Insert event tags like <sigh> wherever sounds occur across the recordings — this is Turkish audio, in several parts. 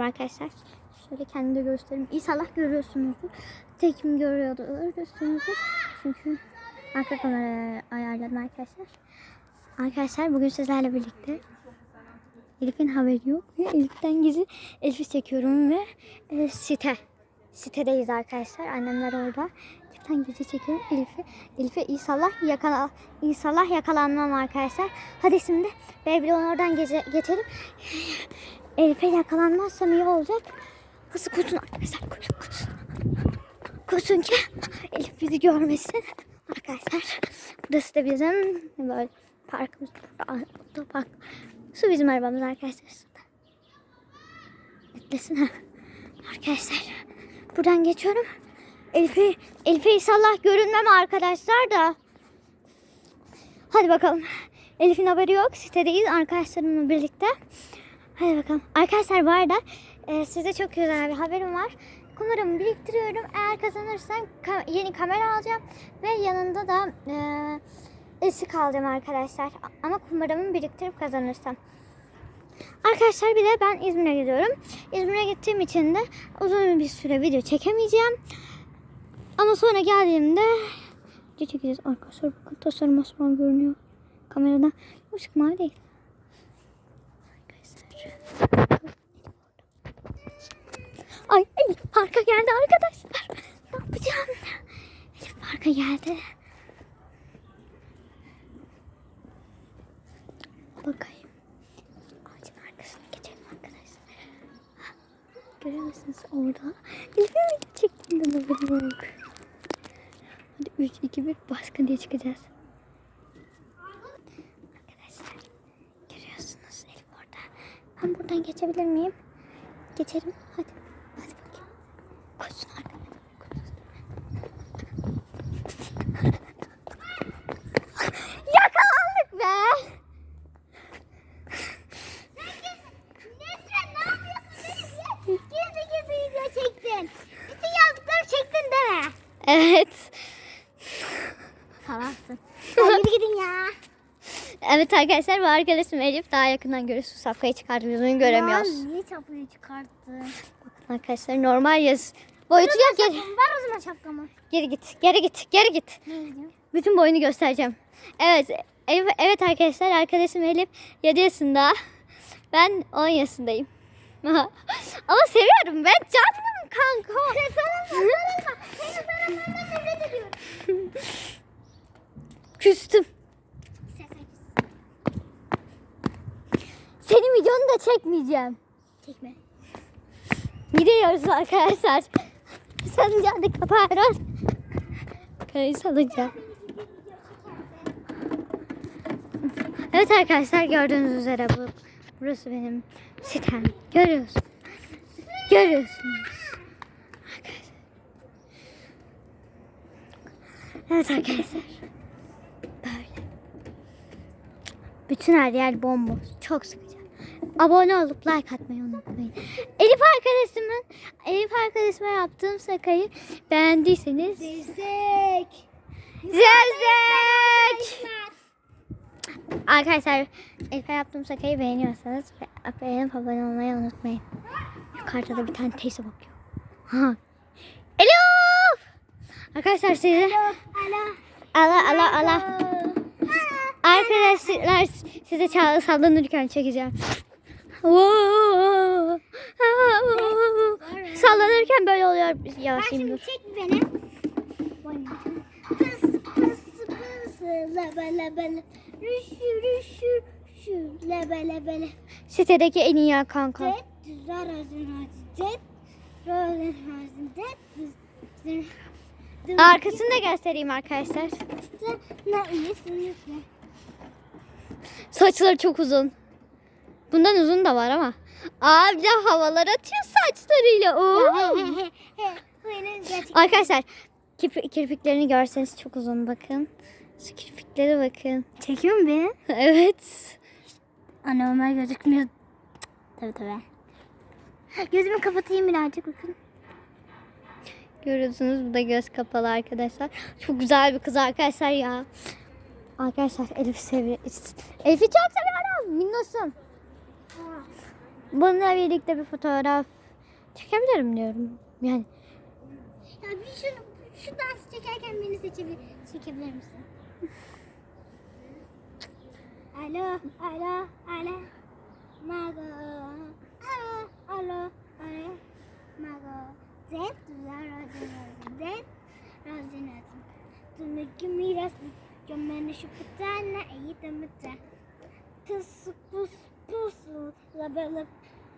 merhaba arkadaşlar. Şöyle kendimi de göstereyim. İnşallah görüyorsunuzdur. Tekim. Görüyorsunuzdur. Çünkü arka kamerayı ayarladım arkadaşlar. Arkadaşlar bugün sizlerle birlikte Elif'in haberi yok Elif'ten gizli Elif'i çekiyorum ve e, site. Sitedeyiz arkadaşlar. Annemler orada. Elif'ten gizli çekiyorum. Elif'i Elif'e inşallah yakala inşallah yakalanmam arkadaşlar. Hadi şimdi Babylon oradan gece, geçelim. Elif'e yakalanmazsam iyi olacak. Hızlı koşun arkadaşlar. Koşun koşun. Koşun ki Elif bizi görmesin. Arkadaşlar burası da bizim böyle parkımız. Burada, burada park. Su bizim arabamız arkadaşlar. Suda. Beklesin ha. Arkadaşlar buradan geçiyorum. Elif'e Elif'e inşallah görünmem arkadaşlar da. Hadi bakalım. Elif'in haberi yok. Sitedeyiz arkadaşlarımla birlikte. Hadi bakalım. Arkadaşlar bu arada e, size çok güzel bir haberim var. Kumarımı biriktiriyorum. Eğer kazanırsam ka- yeni kamera alacağım. Ve yanında da e, ışık alacağım arkadaşlar. Ama kumaramı biriktirip kazanırsam. Arkadaşlar bir de ben İzmir'e gidiyorum. İzmir'e gittiğim için de uzun bir süre video çekemeyeceğim. Ama sonra geldiğimde çekeceğiz. Arkadaşlar bakın tasarım asman görünüyor kameradan. Işık mavi değil. Arkadaşlar. Ay Elif parka geldi arkadaşlar. Ne yapacağım? Elif parka geldi. Bakayım. Ağacın arkasına geçelim arkadaşlar. Görüyor musunuz orada? Elif'e video çektiğimde haberim yok. Hadi 3, 2, 1 baskın diye çıkacağız. Arkadaşlar görüyorsunuz Elif orada. Ben buradan geçebilir miyim? Geçerim. Hadi. Hadi bakayım. Koşun arkadaşlar. Yakalandık be. Nesrin ne yapıyorsun? Beni gizli gizli video çektin. Bütün yazdıklarımı çektin değil mi? Evet. Salaksın. Ya yürü gidin ya. Evet arkadaşlar bu arkadaşım Elif daha yakından görüyor. Su safkayı çıkardı yüzünü göremiyoruz. Lan niye çapayı çıkarttın? Bakın arkadaşlar normal yaz. Boyutu yok geri, Ver o zaman şapkamı. geri git. Geri git. Geri git. Bütün boyunu göstereceğim. Evet. Elif, evet arkadaşlar arkadaşım Elif 7 yaşında. Ben 10 yaşındayım. <laughs> Ama seviyorum ben canım kanka. Sen sana sarılma. Senin sarılmandan nefret ediyorum. Küstüm. Sen sen Senin videonu da çekmeyeceğim. Çekme. Gidiyoruz arkadaşlar. Salıncağını kapıyoruz. Kayı salıncağı. Evet arkadaşlar gördüğünüz üzere bu burası benim sitem. Görüyorsunuz. Görüyorsunuz. Arkadaşlar. Evet arkadaşlar. Böyle. Bütün her yer bomboş. Çok sıkıcı. Abone olup like atmayı unutmayın. Elif arkadaşımın Elif arkadaşıma yaptığım şakayı beğendiyseniz Zevzek. Zevzek! Arkadaşlar Elif'e yaptığım şakayı beğeniyorsanız be- beğenip abone olmayı unutmayın. Yukarıda da bir tane teyze bakıyor. Ha. Elif! Arkadaşlar size Ala. ala ala. Arkadaşlar size çağrı sallanırken çekeceğim. Sallanırken böyle oluyor. Ben Yavaşlayayım şimdi çek beni. Pıs pıs pıs lebe lebe rüşü rüşü rüşü lebe lebe Sitedeki en iyi kanka. düzler Arkasını da göstereyim arkadaşlar. Saçları çok uzun. Bundan uzun da var ama. Abi havalar atıyor saçlarıyla. Oo. Arkadaşlar kirpi- kirpiklerini görseniz çok uzun bakın. Şu kirpiklere bakın. Çekiyor mu beni? <laughs> Evet. Anormal gözükmüyor. Tabii tabii. Gözümü kapatayım birazcık bakın. Görüyorsunuz bu da göz kapalı arkadaşlar. Çok güzel bir kız arkadaşlar ya. Arkadaşlar Elif seviyor. Elif'i çok seviyorum. Minnoşum. bununla birlikte bir fotoğraf çekebilirim diyorum. Yani Ya bir şunu, şu dans çekerken beni seçebilir, çekebilir misin? alo, alo, alo. Mago. Alo. Zet, zet, zet. Rozinat. Tunuk miras. Gömmeni şu pıtana, iyi de mıta. Tısı pus pus. Labe labe.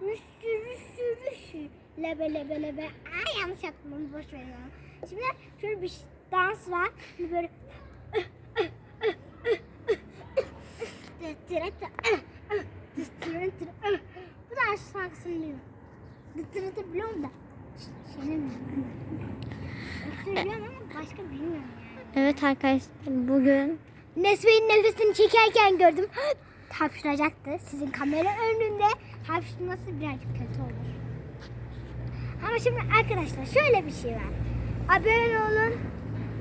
Rüşü rüşü rüşü. Lebe lebe lebe. Ay yanlış yaptım onu boş verin onu. Şimdi şöyle bir dans var. Böyle bu da şarkısını biliyorum. Dıtırıtı biliyorum da. Ama başka bilmiyorum yani. evet arkadaşlar bugün Nesbe'nin nefesini çekerken gördüm. <gasps> Hapşıracaktı. Sizin kamera önünde hapşırması birazcık kötü olur. Ama şimdi arkadaşlar şöyle bir şey var. Abone olun.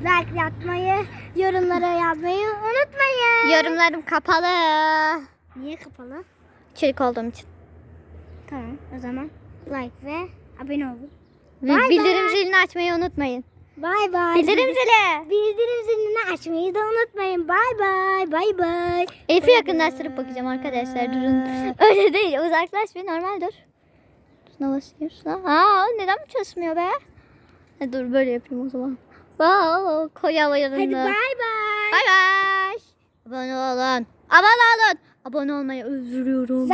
Like atmayı, yorumlara yazmayı unutmayın. yorumlarım kapalı. Niye kapalı? Çelik olduğum için. Tamam o zaman like ve abone olun. Ve Bay bildirim bay. zilini açmayı unutmayın. Bay bay. Bildirim zili. Bildirim zilini açmayı da unutmayın. Bay bay. Bay bay. Elif'i yakınlaştırıp bakacağım arkadaşlar durun. Öyle değil uzaklaş bir normal dur. Şuna basıyorsun. Aa neden bu çalışmıyor be? Ha, dur böyle yapayım o zaman. Wow, koy hava yanında. Hadi bay bay. Bay bay. Abone olun. Abone olun. Abone olmayı özlüyorum.